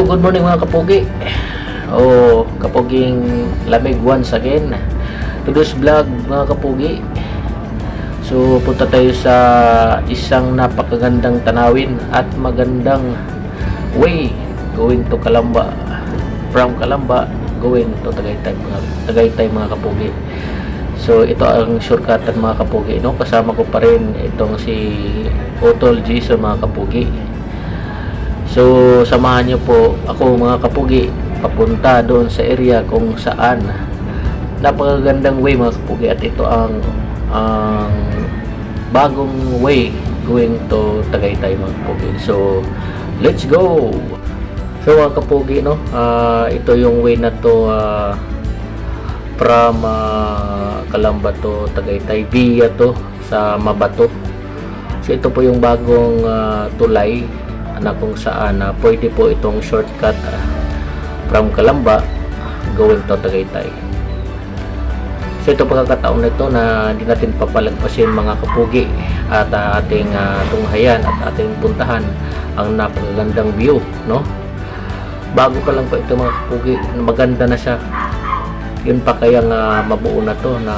Good morning mga kapugi. Oh, kapuging lamig once again. Today's vlog mga kapugi. So, punta tayo sa isang napakagandang tanawin at magandang way going to Kalamba. From Kalamba, going to Tagaytay mga, Tagaytay mga kapugi. So, ito ang shortcutan mga kapugi. No? Kasama ko pa rin itong si Otol Jason mga kapugi. So, samahan niyo po ako mga kapugi papunta doon sa area kung saan napakagandang way mga kapugi at ito ang ang bagong way going to Tagaytay mga kapugi. So, let's go! So mga kapugi, no? ah, ito yung way na to ah, from ah, Calamba to Tagaytay via to sa Mabato. So ito po yung bagong ah, tulay na kung saan na pwede po itong shortcut ah, from Calamba going to Tagaytay. So ito pagkakataon nito na hindi natin papalagpasin mga kapugi at ah, ating ah, tunghayan at ating puntahan ang napakagandang view, no? Bago pa lang po ito mga kapugi, maganda na siya. Yun pa kaya nga mabuo na to na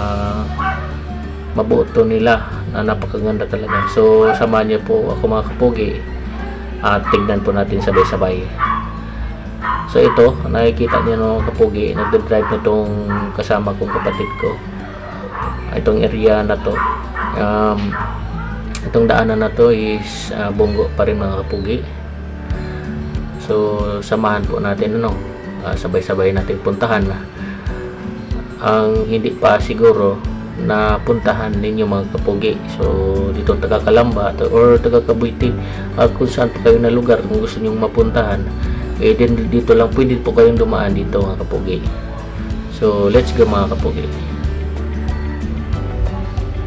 mabuo to nila na napakaganda talaga. So samahan niyo po ako mga kapugi at tingnan po natin sabay-sabay. So ito, nakikita niyo no kapugi, nagde-drive na tong kasama kong kapatid ko. Itong area na to. Um, itong daanan na to is ah, bunggo pa rin mga kapugi. So samahan po natin ano, ah, sabay-sabay natin puntahan. Ang hindi pa siguro na puntahan ninyo mga kapugi. So dito taga Kalamba or taga Kabuyti ah, kung saan po kayo na lugar kung gusto niyo mapuntahan eh din dito lang pwede po kayong dumaan dito mga kapugi so let's go mga kapugi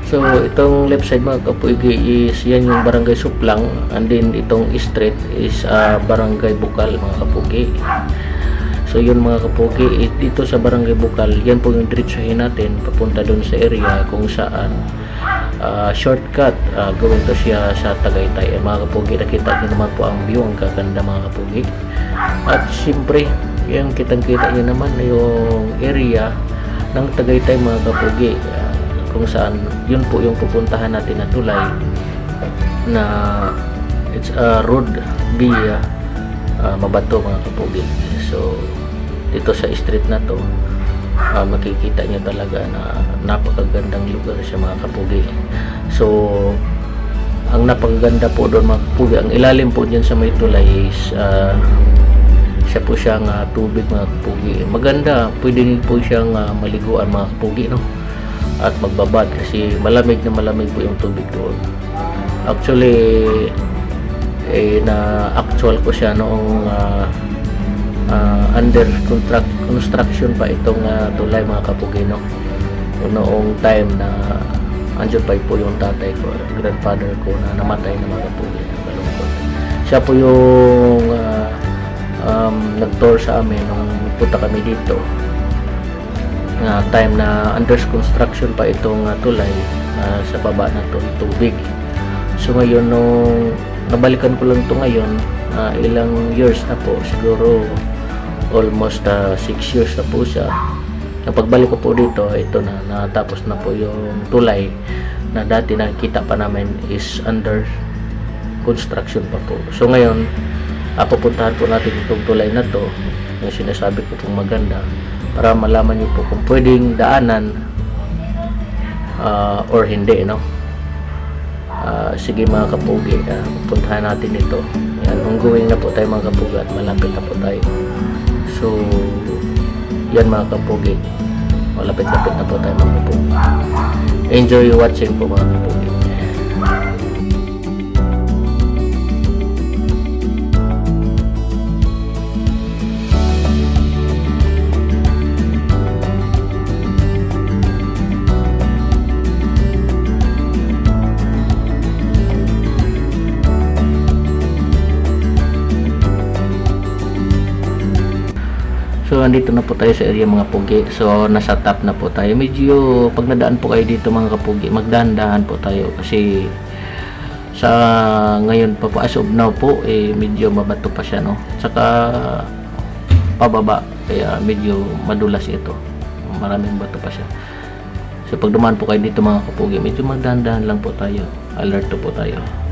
so itong left side mga kapugi is yan yung barangay Suplang. And then itong street is ah, barangay Bukal mga kapugi so yun mga kapugi eh, dito sa barangay Bukal yan po yung diretsuhin natin papunta doon sa area kung saan ah, shortcut uh, gawin to siya sa Tagaytay. Eh, mga kapugi nakita niyo naman po ang view ang gaganda mga kapugi at siyempre yung kitang kita niyo naman na yung area ng Tagaytay mga kapugi ah, kung saan yun po yung pupuntahan natin na tulay na it's a road via ah, Mabato mga kapugi so dito sa street na to ah, makikita nyo talaga na napakagandang lugar sa mga kapugi. So ang napakaganda po doon mga kapugi ang ilalim po dyan sa may tulay is ah, siya po siyang ah, tubig mga kapugi. Maganda pwede po siyang ah, maliguan mga kapugi no? At magbabad kasi malamig na malamig po yung tubig doon. Actually eh, na actual ko siya noong ah, ah, under contract, construction pa itong ah, tulay mga kapugino. Noong time na andyan pa po yung tatay ko grandfather ko na namatay na mga kapugino. Kalungkot siya po yung ah, um, nag-tour sa amin nung punta kami dito. Na time na under construction pa itong ah, tulay ah, sa baba na to tubig. So ngayon nung nabalikan ko lang to ngayon ah, ilang years na po siguro almost 6 years na po siya. Nang pagbalik ko po dito ito na natapos na po yung tulay na dati nakikita pa namin is under construction pa po. So ngayon ah, pupuntahan po natin itong tulay na to yung sinasabi ko pong maganda para malaman niyo po kung pwedeng daanan ah, or hindi no? Ah, sige mga kapugi ah, pupuntahan natin ito. Yan ongoing na po tayo mga kapugi at malapit na po tayo so yan mga kapugi malapit-lapit na po tayo mga kapugi enjoy watching po mga kapugi So andito na po tayo sa area mga pugi. So nasa top na po tayo. Medyo pag nadaan po kayo dito mga kapugi, magdahan-dahan po tayo. Kasi sa ngayon pa po as of now po eh medyo mabato pa siya no? Saka pababa. Kaya medyo madulas ito. Maraming bato pa siya. So pag dumaan po kayo dito mga kapugi medyo magdahan-dahan lang po tayo. Alert po tayo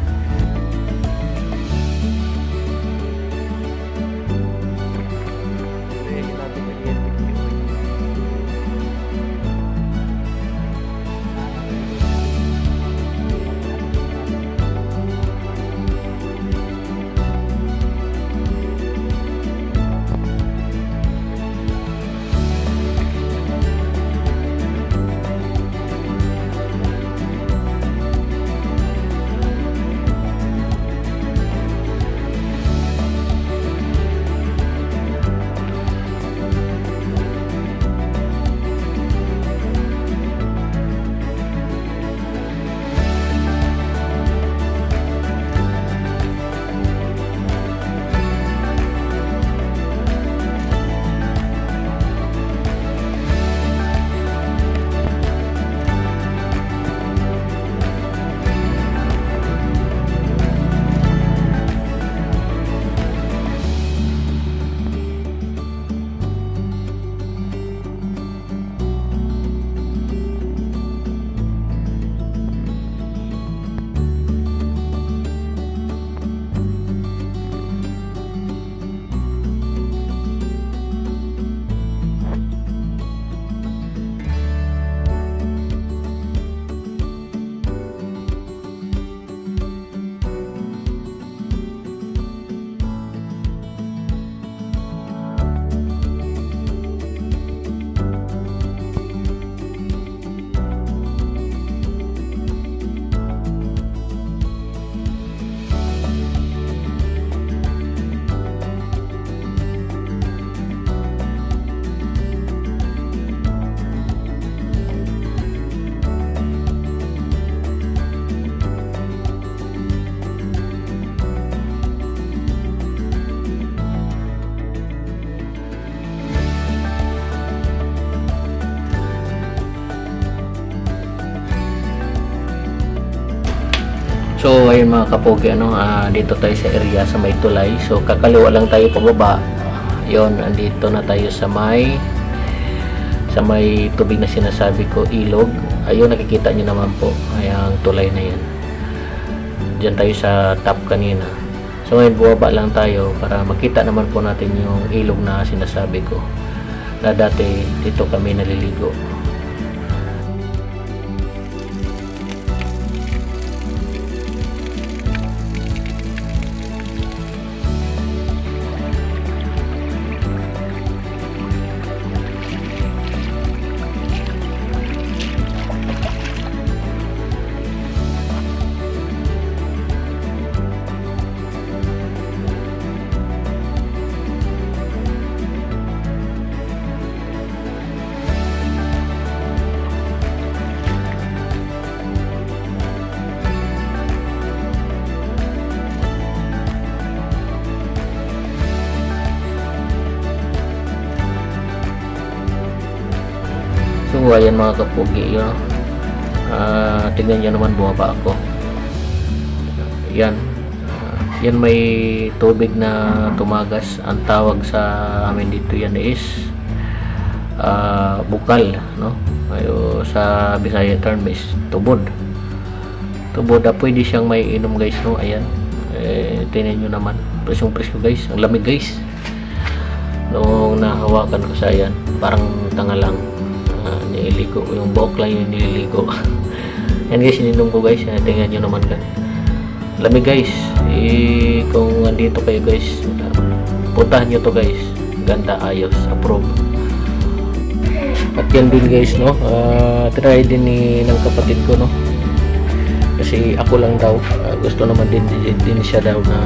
mga kapogi ano, ah, dito tayo sa area sa may tulay. So kakaliwa lang tayo pababa. Yon, andito na tayo sa may sa may tubig na sinasabi ko, ilog. Ayun nakikita niyo naman po, ay ang tulay na 'yan. Diyan tayo sa top kanina. So ngayon bumaba lang tayo para makita naman po natin yung ilog na sinasabi ko. Na dati dito kami naliligo. So ayan mga kapugi yun. Ah, tingnan nyo naman bumaba ako. Yan. Ah, yan may tubig na tumagas. Ang tawag sa amin dito yan is ah, bukal. No? Ayo, sa Bisaya term is tubod. Tubod. Ah, pwede siyang may inom guys. No? Ayan. Eh, tingnan nyo naman. Presyong presyo guys. Ang lamig guys. Noong nahawakan ko sa ayan, parang tanga lang Ah, nililigo. Yung buhok lang yung nililigo. Yan guys ininom ko guys. Ah, tingnan nyo naman ka. Lamig guys. Eh, kung andito kayo guys ah, puntahan nyo to guys. Ganda ayos approve at yan din guys no? Ah, try din ni ng kapatid ko no? Kasi ako lang daw. Ah, gusto naman din, din, din siya daw na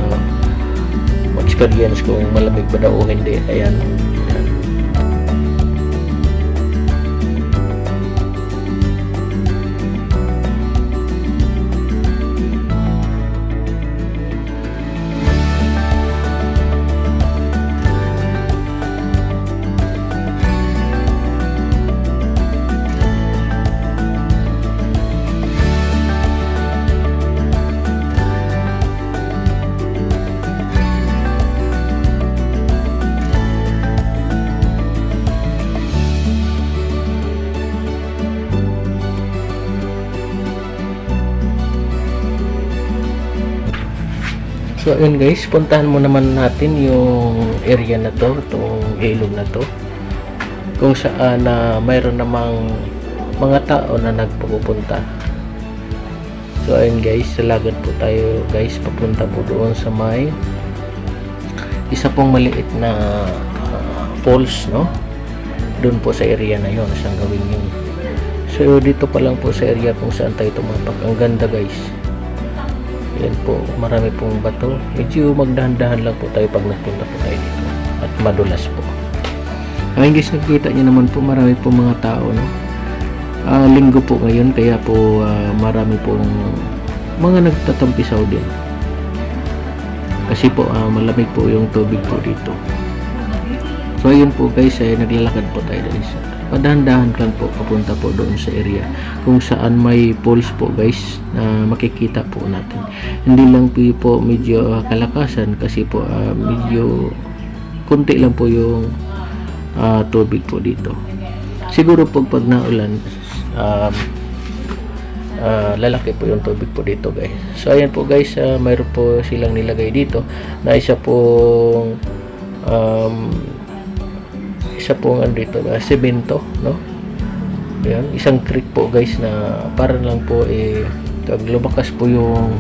experience kung malamig ba daw o hindi. Ayan So ayun guys, puntahan mo naman natin yung area na to, itong ilog na to. Kung saan na mayroon namang mga tao na nagpupunta. So ayun guys, salagad po tayo guys, papunta po doon sa may isa pong maliit na ah, falls, no? Doon po sa area na yon, isang gawin yun. So dito pa lang po sa area kung saan tayo tumapak. Ang ganda guys. Yan po, marami pong bato. Medyo magdahan-dahan lang po tayo pag nagpunta po tayo dito. At madulas po. Ayun guys, nakikita niyo naman po marami po mga tao, no? Ah, linggo po ngayon, kaya po ah, marami pong mga nagtatampisaw din. Kasi po, ah, malamig po yung tubig po dito. So ayun po guys, ay naglalakad po tayo guys. Padahan-dahan lang po papunta po doon sa area kung saan may pools po guys na makikita po natin. Hindi lang po, po medyo kalakasan kasi po ah, medyo kunti lang po yung ah, tubig po dito. Siguro po pag naulan um, ah, lalaki po yung tubig po dito guys. So ayan po guys, ah, mayroon po silang nilagay dito na isa pong um, isa pong ano dito na semento, no? Ayan, isang creek po guys na para lang po eh pag lumakas po yung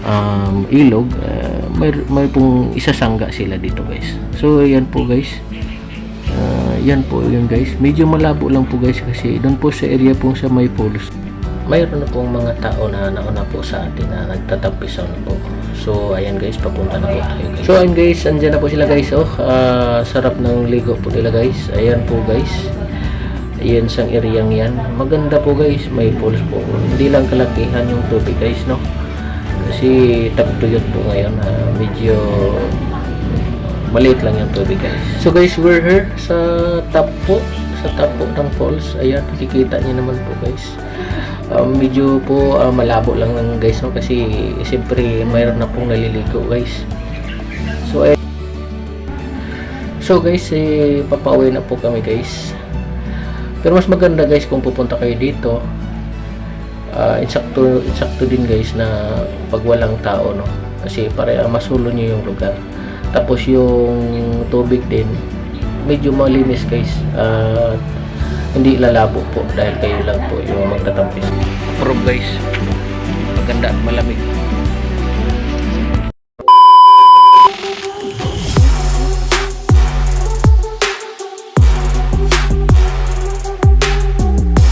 um, ilog, uh, may, may pong isasangga sila dito guys. So ayan po guys. Ah, yan po yun guys. Medyo malabo lang po guys kasi doon po sa area po sa may falls. Mayroon na pong mga tao na nauna po sa atin na nagtatampisaw na po. So, ayan guys, papunta na po tayo guys. So, ayan guys, andyan na po sila guys. Oh, Ah, sarap ng ligo po nila guys. Ayan po guys. Ayan sang area yan. Maganda po guys, may falls po. Hindi lang kalakihan yung tubig guys, no? Kasi tagtuyot po ngayon. ah, medyo maliit lang yung tubig guys. So guys, we're here sa top po, sa top po ng falls. Ayan, nakikita niyo naman po guys. Um, medyo po ah, malabo lang lang guys no kasi siyempre mayroon na pong naliligo guys. So eh, So guys, eh, papauwi na po kami guys. Pero mas maganda guys kung pupunta kayo dito. Ah, insakto, insakto din guys na pag walang tao no. Kasi para masulo niyo yung lugar. Tapos yung tubig din medyo malinis guys. At hindi lalabo po dahil kayo lang po yung magtatampis. Prove guys. Maganda at malamig.